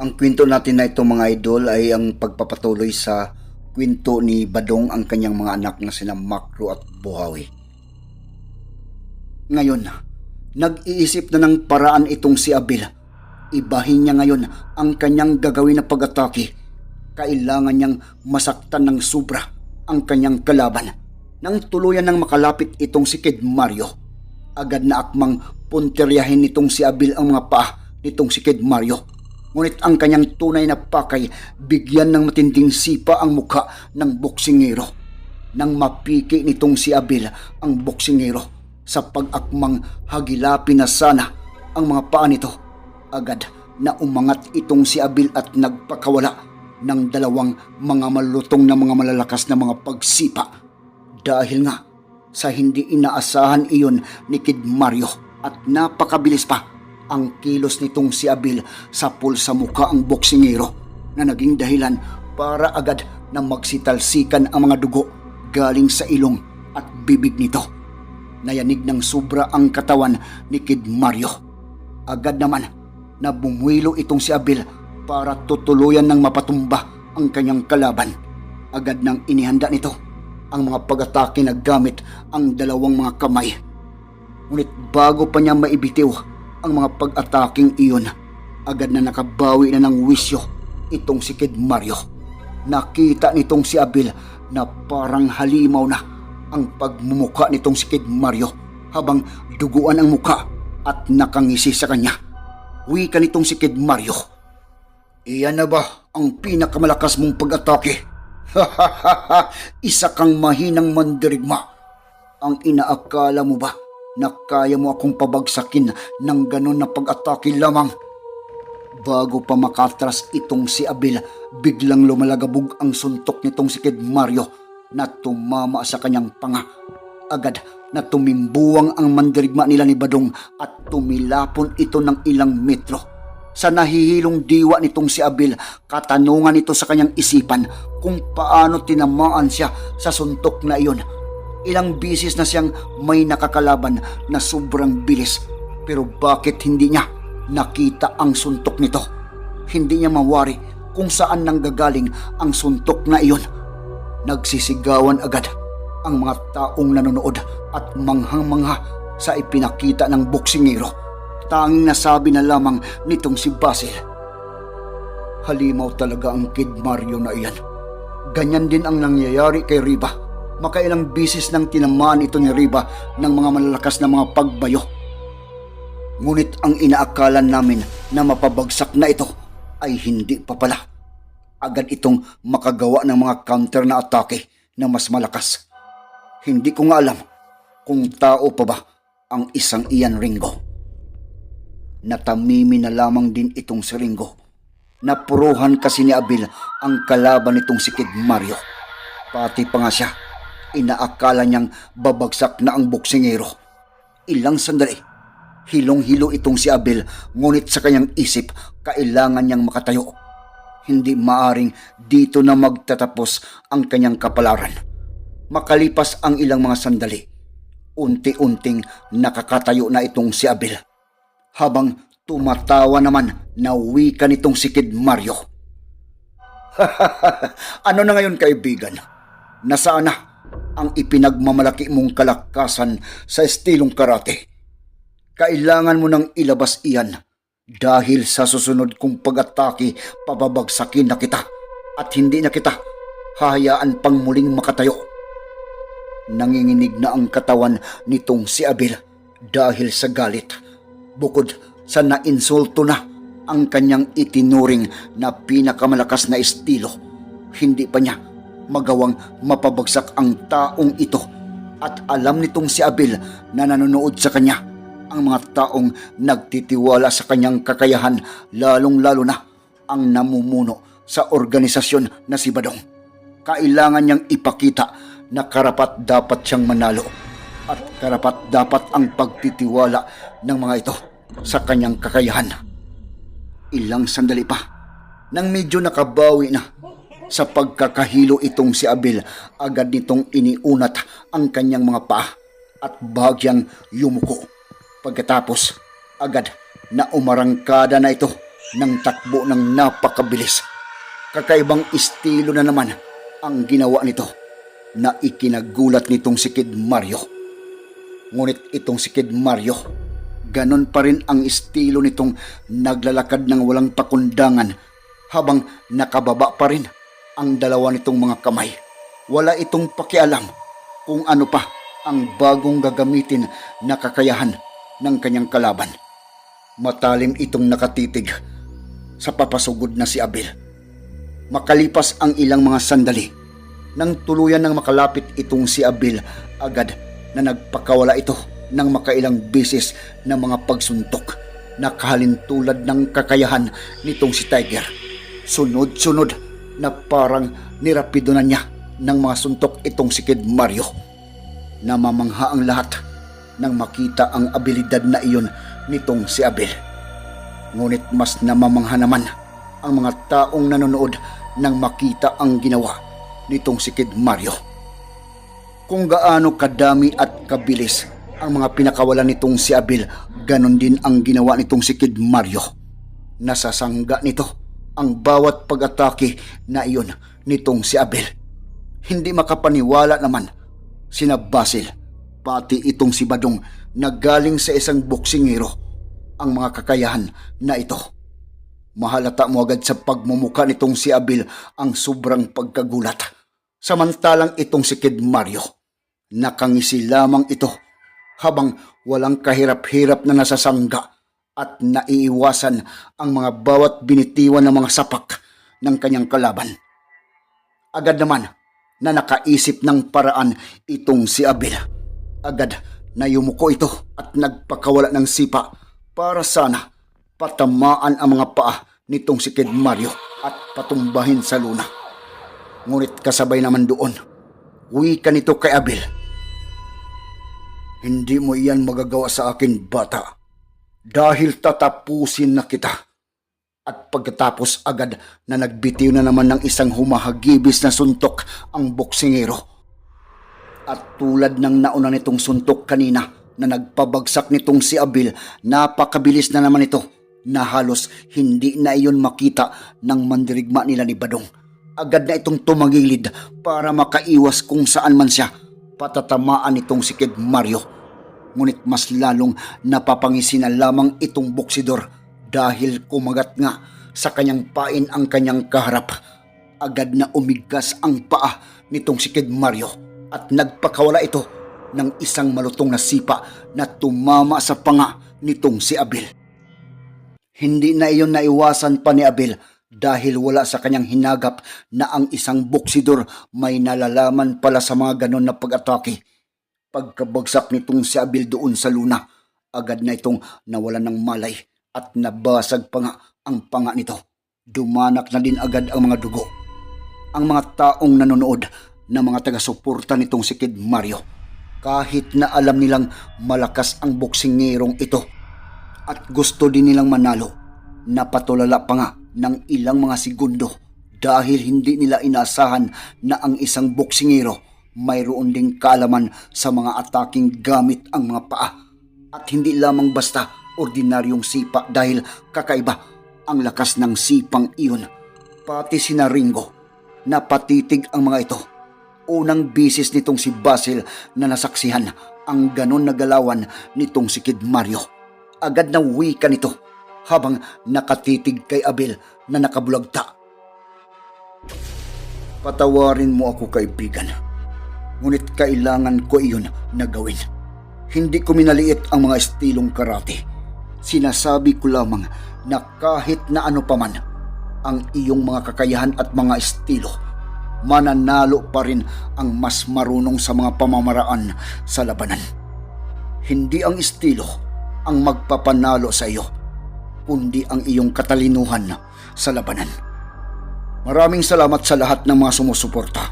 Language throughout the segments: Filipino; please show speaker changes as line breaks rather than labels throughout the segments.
Ang kwento natin na ito mga idol ay ang pagpapatuloy sa kwento ni Badong ang kanyang mga anak na sina Makro at Buhawi. Ngayon, nag-iisip na ng paraan itong si Abel. Ibahin niya ngayon ang kanyang gagawin na pag-atake. Kailangan niyang masaktan ng sobra ang kanyang kalaban. Nang tuluyan ng makalapit itong si Kid Mario, agad na akmang punteryahin nitong si Abel ang mga paa nitong si Kid Mario. Ngunit ang kanyang tunay na pakay, bigyan ng matinding sipa ang mukha ng boksingero. Nang mapiki nitong si Abel ang boksingero sa pag-akmang hagilapin na sana ang mga paa nito, agad na umangat itong si Abel at nagpakawala ng dalawang mga malutong na mga malalakas na mga pagsipa. Dahil nga sa hindi inaasahan iyon ni Kid Mario at napakabilis pa ang kilos nitong si Abil sa pul sa mukha ang boksingero na naging dahilan para agad na magsitalsikan ang mga dugo galing sa ilong at bibig nito. Nayanig ng sobra ang katawan ni Kid Mario. Agad naman na bumuwilo itong si Abil para tutuluyan ng mapatumba ang kanyang kalaban. Agad nang inihanda nito ang mga pag-atake na gamit ang dalawang mga kamay. Ngunit bago pa niya maibitiw ang mga pag-ataking iyon, agad na nakabawi na ng wisyo itong si Kid Mario. Nakita nitong si Abil na parang halimaw na ang pagmumuka nitong si Kid Mario habang duguan ang muka at nakangisi sa kanya. Wika nitong si Kid Mario. Iyan na ba ang pinakamalakas mong pag-atake? Isa kang mahinang mandirigma. Ang inaakala mo ba na kaya mo akong pabagsakin ng ganon na pag-atake lamang? Bago pa makatras itong si Abel, biglang lumalagabog ang suntok nitong si Kid Mario na tumama sa kanyang panga. Agad na tumimbuwang ang mandirigma nila ni Badong at tumilapon ito ng ilang metro. Sa nahihilong diwa nitong si Abel, katanungan ito sa kanyang isipan kung paano tinamaan siya sa suntok na iyon. Ilang bisis na siyang may nakakalaban na sobrang bilis pero bakit hindi niya nakita ang suntok nito? Hindi niya mawari kung saan nanggagaling ang suntok na iyon. Nagsisigawan agad ang mga taong nanonood at manghang-mangha sa ipinakita ng boksingero tanging nasabi na lamang nitong si Basil. Halimaw talaga ang Kid Mario na iyan. Ganyan din ang nangyayari kay Riba. Makailang bisis nang tinamaan ito ni Riba ng mga malalakas na mga pagbayo. Ngunit ang inaakala namin na mapabagsak na ito ay hindi pa pala. Agad itong makagawa ng mga counter na atake na mas malakas. Hindi ko nga alam kung tao pa ba ang isang iyan Ringo natamimi na lamang din itong si Ringo. Napuruhan kasi ni Abil ang kalaban nitong si Kid Mario. Pati pa nga siya, inaakala niyang babagsak na ang boksingero. Ilang sandali, hilong-hilo itong si Abel ngunit sa kanyang isip kailangan niyang makatayo. Hindi maaring dito na magtatapos ang kanyang kapalaran. Makalipas ang ilang mga sandali, unti-unting nakakatayo na itong si Abel habang tumatawa naman na wika nitong si Kid Mario. ano na ngayon kaibigan? Nasaan na ang ipinagmamalaki mong kalakasan sa estilong karate? Kailangan mo nang ilabas iyan dahil sa susunod kong pag-atake pababagsakin na kita at hindi na kita hahayaan pang muling makatayo. Nanginginig na ang katawan nitong si Abel dahil sa galit bukod sa nainsulto na ang kanyang itinuring na pinakamalakas na estilo. Hindi pa niya magawang mapabagsak ang taong ito at alam nitong si Abel na nanonood sa kanya ang mga taong nagtitiwala sa kanyang kakayahan lalong-lalo na ang namumuno sa organisasyon na si Badong. Kailangan niyang ipakita na karapat dapat siyang manalo at karapat dapat ang pagtitiwala ng mga ito sa kanyang kakayahan. Ilang sandali pa, nang medyo nakabawi na sa pagkakahilo itong si Abel, agad nitong iniunat ang kanyang mga paa at bagyang yumuko. Pagkatapos, agad na umarangkada na ito ng takbo ng napakabilis. Kakaibang estilo na naman ang ginawa nito na ikinagulat nitong si Kid Mario. Ngunit itong si Kid Mario, ganon pa rin ang estilo nitong naglalakad ng walang pakundangan habang nakababa pa rin ang dalawa nitong mga kamay. Wala itong pakialam kung ano pa ang bagong gagamitin na kakayahan ng kanyang kalaban. Matalim itong nakatitig sa papasugod na si Abel. Makalipas ang ilang mga sandali, nang tuluyan ng makalapit itong si Abel, agad na nagpakawala ito ng makailang beses ng mga pagsuntok na kahalintulad ng kakayahan nitong si Tiger. Sunod-sunod na parang nirapido na niya ng mga suntok itong si Kid Mario. Namamangha ang lahat nang makita ang abilidad na iyon nitong si Abel. Ngunit mas namamangha naman ang mga taong nanonood nang makita ang ginawa nitong si Kid Mario. Kung gaano kadami at kabilis ang mga pinakawalan nitong si Abel, ganon din ang ginawa nitong si Kid Mario. Nasasangga nito ang bawat pag-atake na iyon nitong si Abel. Hindi makapaniwala naman sina Basil, pati itong si Badong na galing sa isang boksingero ang mga kakayahan na ito. Mahalata mo agad sa pagmumuka nitong si Abel ang sobrang pagkagulat. Samantalang itong si Kid Mario, nakangisi lamang ito habang walang kahirap-hirap na nasasangga at naiiwasan ang mga bawat binitiwan ng mga sapak ng kanyang kalaban. Agad naman na nakaisip ng paraan itong si Abel. Agad na yumuko ito at nagpakawala ng sipa para sana patamaan ang mga paa nitong si Kid Mario at patumbahin sa luna. Ngunit kasabay naman doon, wika nito kay Abel. Hindi mo iyan magagawa sa akin, bata. Dahil tatapusin na kita. At pagkatapos agad na nagbitiw na naman ng isang humahagibis na suntok ang boksingero. At tulad ng nauna nitong suntok kanina na nagpabagsak nitong si Abel, napakabilis na naman ito na halos hindi na iyon makita ng mandirigma nila ni Badong. Agad na itong tumagilid para makaiwas kung saan man siya patatamaan itong si Kid Mario. Ngunit mas lalong napapangisi na lamang itong boksidor dahil kumagat nga sa kanyang pain ang kanyang kaharap. Agad na umigkas ang paa nitong si Kid Mario at nagpakawala ito ng isang malutong na sipa na tumama sa panga nitong si Abel. Hindi na iyon naiwasan pa ni Abel dahil wala sa kanyang hinagap na ang isang boksidor may nalalaman pala sa mga ganon na pag-atake. Pagkabagsak nitong si Abel doon sa luna, agad na itong nawalan ng malay at nabasag pa nga ang panga nito. Dumanak na din agad ang mga dugo. Ang mga taong nanonood na mga taga-suporta nitong si Kid Mario, kahit na alam nilang malakas ang boksingerong ito at gusto din nilang manalo, napatulala pa nga ng ilang mga segundo dahil hindi nila inasahan na ang isang boksingero mayroon ding kaalaman sa mga ataking gamit ang mga paa at hindi lamang basta ordinaryong sipa dahil kakaiba ang lakas ng sipang iyon. Pati si Ringo, napatitig ang mga ito. Unang bisis nitong si Basil na nasaksihan ang ganon na galawan nitong si Kid Mario. Agad na wika nito habang nakatitig kay Abel na nakabulagta. Patawarin mo ako kaibigan. Ngunit kailangan ko iyon na gawin. Hindi ko minaliit ang mga estilong karate. Sinasabi ko lamang na kahit na ano paman ang iyong mga kakayahan at mga estilo, mananalo pa rin ang mas marunong sa mga pamamaraan sa labanan. Hindi ang estilo, ang magpapanalo sa iyo, kundi ang iyong katalinuhan sa labanan. Maraming salamat sa lahat ng mga sumusuporta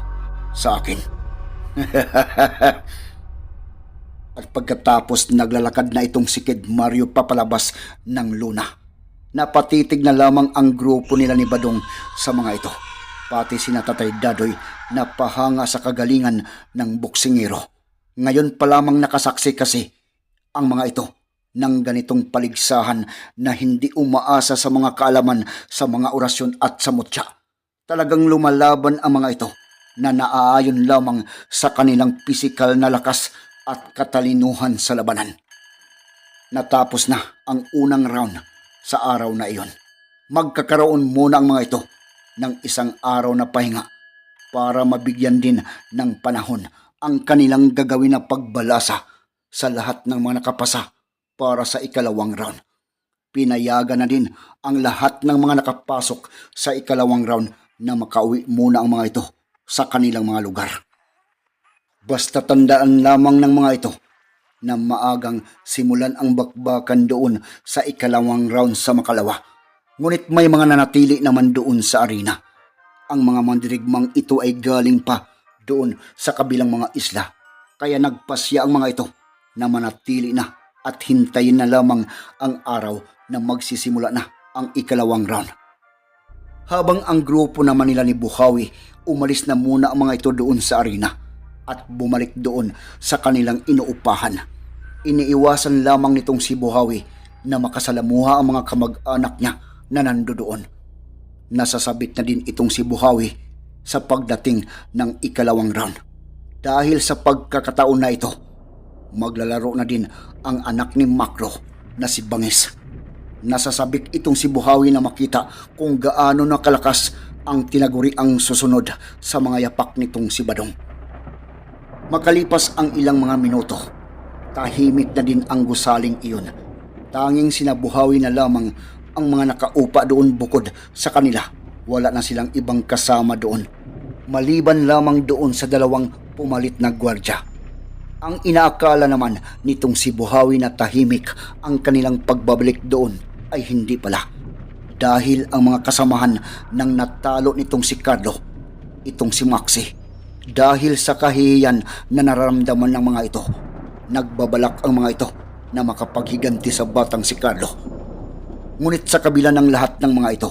sa akin. At pagkatapos naglalakad na itong si Kid Mario papalabas ng luna. Napatitig na lamang ang grupo nila ni Badong sa mga ito. Pati si Natatay Dadoy na pahanga sa kagalingan ng boksingero. Ngayon pa lamang nakasaksi kasi ang mga ito ng ganitong paligsahan na hindi umaasa sa mga kaalaman sa mga orasyon at sa mutya. Talagang lumalaban ang mga ito na naaayon lamang sa kanilang pisikal na lakas at katalinuhan sa labanan. Natapos na ang unang round sa araw na iyon. Magkakaroon muna ang mga ito ng isang araw na pahinga para mabigyan din ng panahon ang kanilang gagawin na pagbalasa sa lahat ng mga nakapasa para sa ikalawang round. Pinayagan na din ang lahat ng mga nakapasok sa ikalawang round na makauwi muna ang mga ito sa kanilang mga lugar. Basta tandaan lamang ng mga ito na maagang simulan ang bakbakan doon sa ikalawang round sa Makalawa. Ngunit may mga nanatili naman doon sa arena. Ang mga mandirigmang ito ay galing pa doon sa kabilang mga isla. Kaya nagpasya ang mga ito na manatili na at hintayin na lamang ang araw na magsisimula na ang ikalawang round. Habang ang grupo naman nila ni Buhawi, umalis na muna ang mga ito doon sa arena at bumalik doon sa kanilang inuupahan. Iniiwasan lamang nitong si Buhawi na makasalamuha ang mga kamag-anak niya na nando doon. Nasasabit na din itong si Buhawi sa pagdating ng ikalawang round. Dahil sa pagkakataon na ito, maglalaro na din ang anak ni Makro na si Bangis. Nasasabik itong si Buhawi na makita kung gaano nakalakas ang tinaguri ang susunod sa mga yapak nitong si Badong. Makalipas ang ilang mga minuto, tahimik na din ang gusaling iyon. Tanging sinabuhawi na lamang ang mga nakaupa doon bukod sa kanila. Wala na silang ibang kasama doon. Maliban lamang doon sa dalawang pumalit na gwardya. Ang inaakala naman nitong si Buhawi na tahimik ang kanilang pagbabalik doon ay hindi pala. Dahil ang mga kasamahan ng natalo nitong si Carlo, itong si Maxi, dahil sa kahihiyan na nararamdaman ng mga ito, nagbabalak ang mga ito na makapaghiganti sa batang si Carlo. Ngunit sa kabila ng lahat ng mga ito,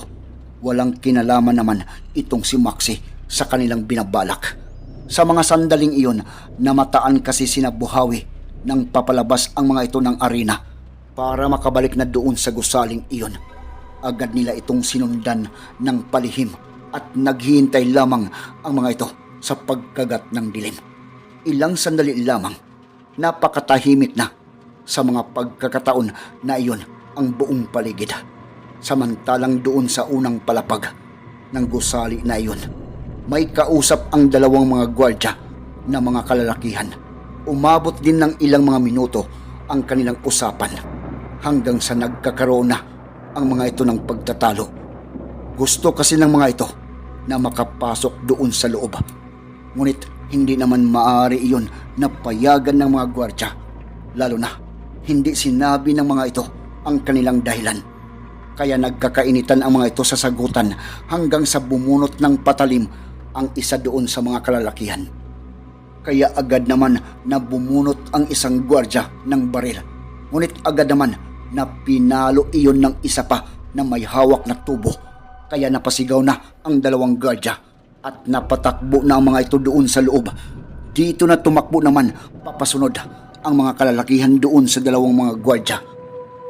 walang kinalaman naman itong si Maxi sa kanilang binabalak. Sa mga sandaling iyon, namataan kasi sina Buhawi nang papalabas ang mga ito ng arena para makabalik na doon sa gusaling iyon. Agad nila itong sinundan ng palihim at naghihintay lamang ang mga ito sa pagkagat ng dilim. Ilang sandali lamang, napakatahimik na sa mga pagkakataon na iyon ang buong paligid. Samantalang doon sa unang palapag ng gusali na iyon, may kausap ang dalawang mga gwardya na mga kalalakihan. Umabot din ng ilang mga minuto ang kanilang usapan hanggang sa nagkakaroon na ang mga ito ng pagtatalo. Gusto kasi ng mga ito na makapasok doon sa loob. Ngunit hindi naman maaari iyon na payagan ng mga gwardya. Lalo na, hindi sinabi ng mga ito ang kanilang dahilan. Kaya nagkakainitan ang mga ito sa sagutan hanggang sa bumunot ng patalim ang isa doon sa mga kalalakihan. Kaya agad naman na bumunot ang isang gwardya ng baril. Ngunit agad naman na pinalo iyon ng isa pa na may hawak na tubo. Kaya napasigaw na ang dalawang gwardya at napatakbo na ang mga ito doon sa loob. Dito na tumakbo naman papasunod ang mga kalalakihan doon sa dalawang mga gwardya.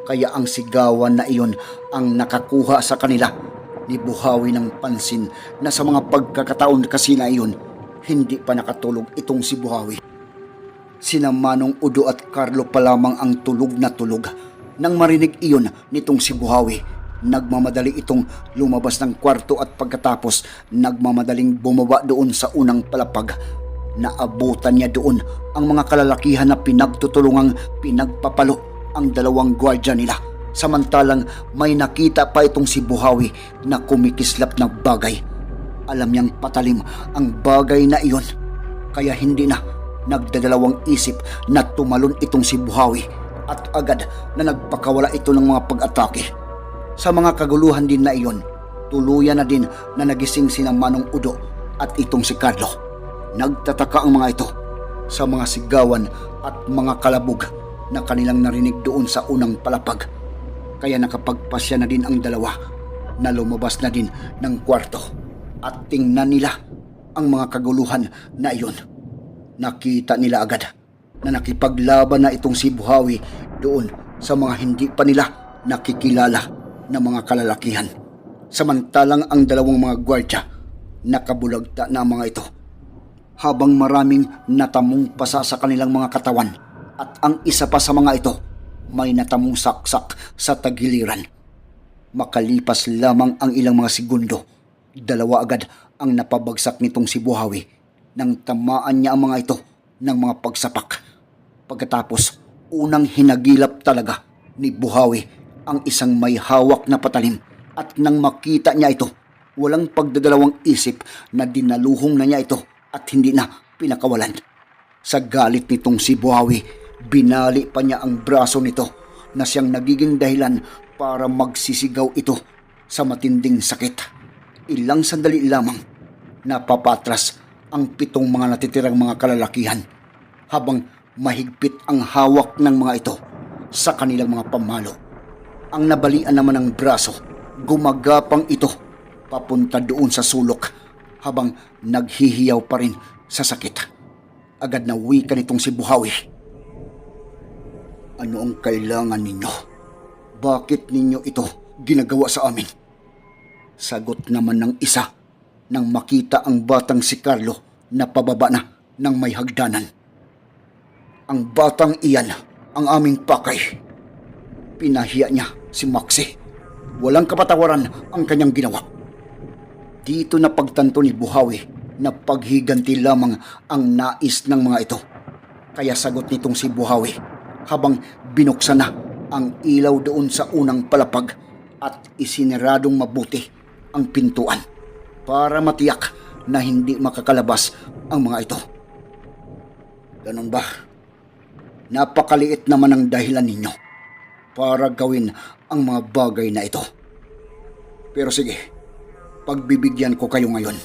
Kaya ang sigawan na iyon ang nakakuha sa kanila ni Buhawi ng pansin na sa mga pagkakataon kasi na iyon, hindi pa nakatulog itong si Buhawi. Sina Manong Udo at Carlo pa lamang ang tulog na tulog. Nang marinig iyon nitong si Buhawi, nagmamadali itong lumabas ng kwarto at pagkatapos nagmamadaling bumaba doon sa unang palapag. Naabutan niya doon ang mga kalalakihan na pinagtutulungang pinagpapalo ang dalawang gwardya nila. Samantalang may nakita pa itong si Buhawi na kumikislap na bagay. Alam niyang patalim ang bagay na iyon. Kaya hindi na nagdadalawang isip na tumalon itong si Buhawi at agad na nagpakawala ito ng mga pag-atake. Sa mga kaguluhan din na iyon, tuluyan na din na nagising sina Manong Udo at itong si Carlo. Nagtataka ang mga ito sa mga sigawan at mga kalabog na kanilang narinig doon sa unang palapag. Kaya nakapagpasya na din ang dalawa na lumabas na din ng kwarto at tingnan nila ang mga kaguluhan na iyon. Nakita nila agad na nakipaglaban na itong si Buhawi doon sa mga hindi pa nila nakikilala na mga kalalakihan. Samantalang ang dalawang mga gwardya nakabulagta na mga ito habang maraming natamong pasa sa kanilang mga katawan at ang isa pa sa mga ito may natamong saksak sa tagiliran. Makalipas lamang ang ilang mga segundo, dalawa agad ang napabagsak nitong si Buhawi nang tamaan niya ang mga ito ng mga pagsapak. Pagkatapos, unang hinagilap talaga ni Buhawi ang isang may hawak na patalim at nang makita niya ito, walang pagdadalawang isip na dinaluhong na niya ito at hindi na pinakawalan. Sa galit nitong si Buhawi, binali pa niya ang braso nito na siyang nagiging dahilan para magsisigaw ito sa matinding sakit. Ilang sandali lamang, napapatras ang pitong mga natitirang mga kalalakihan habang mahigpit ang hawak ng mga ito sa kanilang mga pamalo. Ang nabalian naman ng braso, gumagapang ito papunta doon sa sulok habang naghihiyaw pa rin sa sakit. Agad na wika nitong si Buhawi. Ano ang kailangan ninyo? Bakit ninyo ito ginagawa sa amin? Sagot naman ng isa nang makita ang batang si Carlo na pababa na ng may hagdanan. Ang batang iyan ang aming pakay. Pinahiya niya si Maxi. Walang kapatawaran ang kanyang ginawa. Dito na pagtanto ni Buhawi na paghiganti lamang ang nais ng mga ito. Kaya sagot nitong si Buhawi habang binuksan na ang ilaw doon sa unang palapag at isineradong mabuti ang pintuan para matiyak na hindi makakalabas ang mga ito. Ganun ba? Napakaliit naman ang dahilan ninyo para gawin ang mga bagay na ito. Pero sige, pagbibigyan ko kayo ngayon.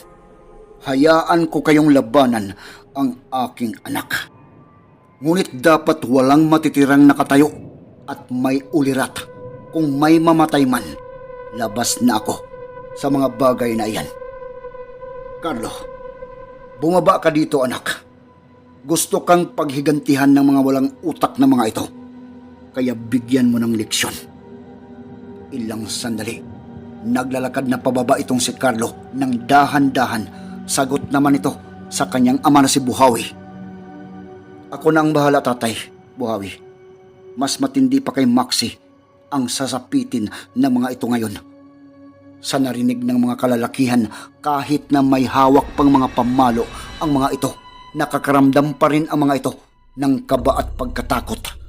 Hayaan ko kayong labanan ang aking anak. Ngunit dapat walang matitirang nakatayo at may ulirat. Kung may mamatay man, labas na ako sa mga bagay na iyan. Carlo, bumaba ka dito anak. Gusto kang paghigantihan ng mga walang utak na mga ito. Kaya bigyan mo ng leksyon. Ilang sandali, naglalakad na pababa itong si Carlo ng dahan-dahan. Sagot naman ito sa kanyang ama na si Buhawi. Ako na ang bahala tatay, Buhawi. Mas matindi pa kay Maxi ang sasapitin ng mga ito ngayon. Sa narinig ng mga kalalakihan, kahit na may hawak pang mga pamalo ang mga ito, nakakaramdam pa rin ang mga ito ng kaba at pagkatakot.